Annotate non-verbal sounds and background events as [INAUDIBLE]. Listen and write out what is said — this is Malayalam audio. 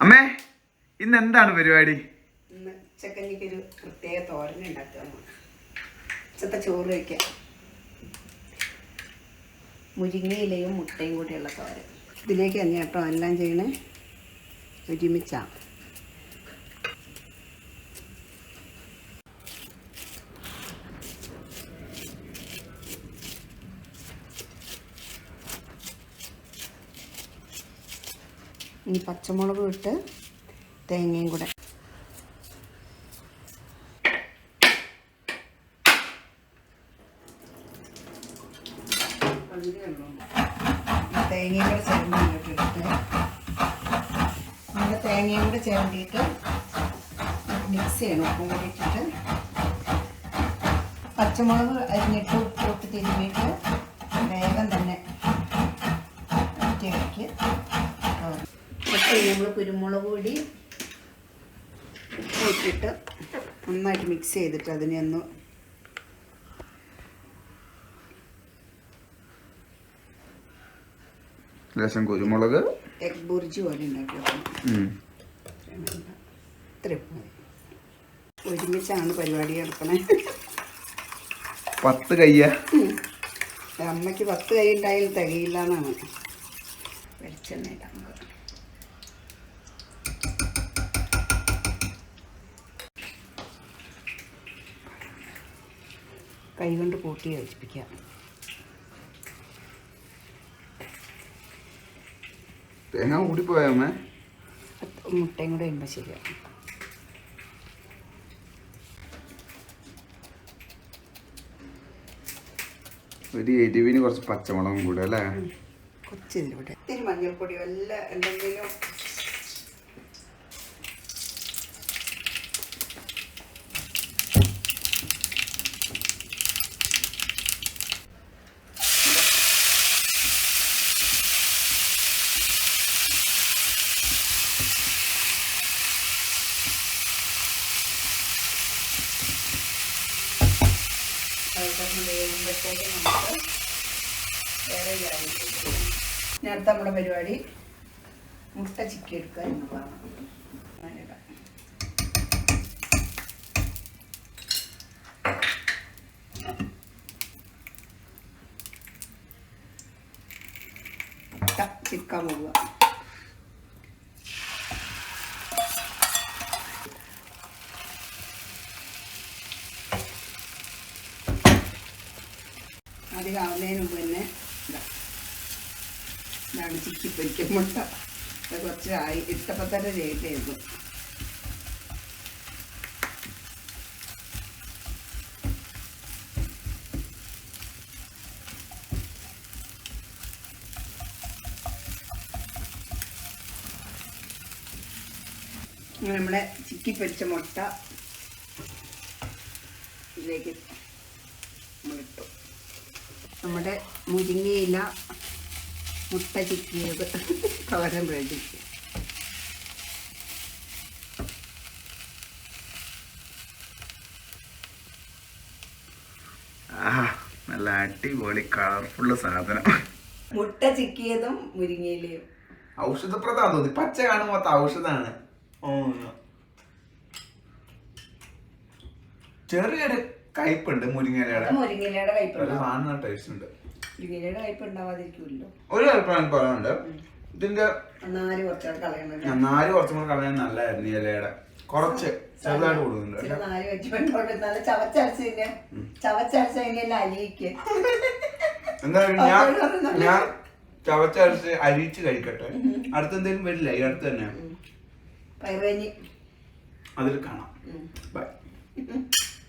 അമ്മേ ഇന്ന് എന്താണ് പരിപാടി? ഉച്ചക്കഞ്ഞിക്ക് പ്രത്യേക തോരൻ മുരിങ്ങയിലയും മുട്ടയും കൂടിയുള്ള തോരൻ. ഇതിലേക്ക് തന്നെ കേട്ടോ എല്ലാം ചെയ്യണേ. ഒരുമിച്ചാ ഇനി പച്ചമുളക് ഇട്ട് തേങ്ങയും കൂടെ. തേങ്ങയും കൂടെ ചേർന്ന് ഇങ്ങോട്ട് ഇട്ടിട്ട് നമ്മൾ തേങ്ങയും കൂടെ ചേർന്നിട്ട് മിക്സ് ചെയ്യണം. ഉപ്പും കൂടി ഇട്ടിട്ട് പച്ചമുളക് അരിഞ്ഞിട്ട് ഉപ്പിട്ട് തിരുമ്മിയിട്ട് വേഗം തന്നെ നമ്മൾ കുരുമുളക് പൊടി ഇട്ടിട്ട് നന്നായിട്ട് മിക്സ് ചെയ്തിട്ട് അതിനെ ഒന്ന് ലേശം കുരുമുളക്. എഗ് ബുർജി പോലെ ഒരുമിച്ചാണ് പരിപാടി നടക്കണേ. പത്ത് കയ്യ. അമ്മയ്ക്ക് പത്ത് കൈ ഉണ്ടായാലും തികയില്ല എന്നാണ്. വെളിച്ചെണ്ണ ഇടാൻ നമുക്ക് കൈ കൊണ്ട് കൂട്ടി യോജിപ്പിക്കുക തേങ്ങ കൂടി അമ്മേ? പത്ത് മുട്ടയും കൂടെ ഇടുമ്പോൾ ശരിയാണ് ഒരു എരിവിന് കുറച്ച് പച്ചമുളകും കൂടെ അല്ലേ? കൊച്ചിതിലൂടെ ഇത്തിരി മഞ്ഞൾപ്പൊടിയോ എല്ലാം എന്തെങ്കിലും അതൊക്കെ വേകുമ്പോഴത്തേക്ക് നമുക്ക് വേറെ ഇനി അടുത്ത നമ്മുടെ പരിപാടി മുട്ട ചിക്കി എടുക്കുക എന്നുള്ളതാണ് ചിക്കാൻ പോവുക. അധികം ആവുന്നതിന് മുമ്പ് തന്നെ ഇതാ. ഇതാണ് ചിക്കി പൊരിക്കൽ മുട്ട അത് കുറച്ച് ആയി ഇട്ടപ്പോൾ തന്നെ ലേറ്റ് ചെയ്തു നമ്മളെ ചിക്കി പൊരിച്ച മുട്ട ഇതിലേക്ക് നമ്മുടെ മുരിങ്ങയില മുട്ട ചിക്കിയത് തോരൻ റെഡി. നല്ല അടിപൊളി കളർഫുള്ള സാധനം. മുട്ട ചിക്കിയതും മുരിങ്ങയിലയും. ഔഷധപ്രദമാണ് തോന്നി പച്ച കാണുമ്പോ മൊത്തം ഔഷധാണ്. ചെറിയൊരു കയ്പുണ്ട് മുരിങ്ങയിലയുടെ. ടേസ്റ്റ് ഉണ്ട്. മുരിങ്ങയിലയുടെ കയ്പ് ഉണ്ടാവാതിരിക്കുമല്ലോ ഒരു അഭിപ്രായം പറയാനുണ്ട്. ഇതിന്റെ നാല് കുറച്ചുകൂടെ കളയണം നാല് കുറച്ചും കൂടെ കളയാൻ നല്ലായിരുന്നു ഈ ഇലയുടെ കുറച്ച് ചെറുതായിട്ട് കൊടുക്കുന്നുണ്ട് നാല് വെച്ച് ചവച്ചരച്ച് തന്നെ ചവച്ചരച്ച് അതിനെല്ലാം അലിയിക്ക്. എന്തായാലും ഞാൻ ഞാൻ ചവച്ചരച്ച് അരിച്ച് കഴിക്കട്ടെ. അടുത്തെന്തെങ്കിലും വരില്ല? ഈ അടുത്ത് തന്നെ. അതിൽ കാണാം. ബൈ [LAUGHS]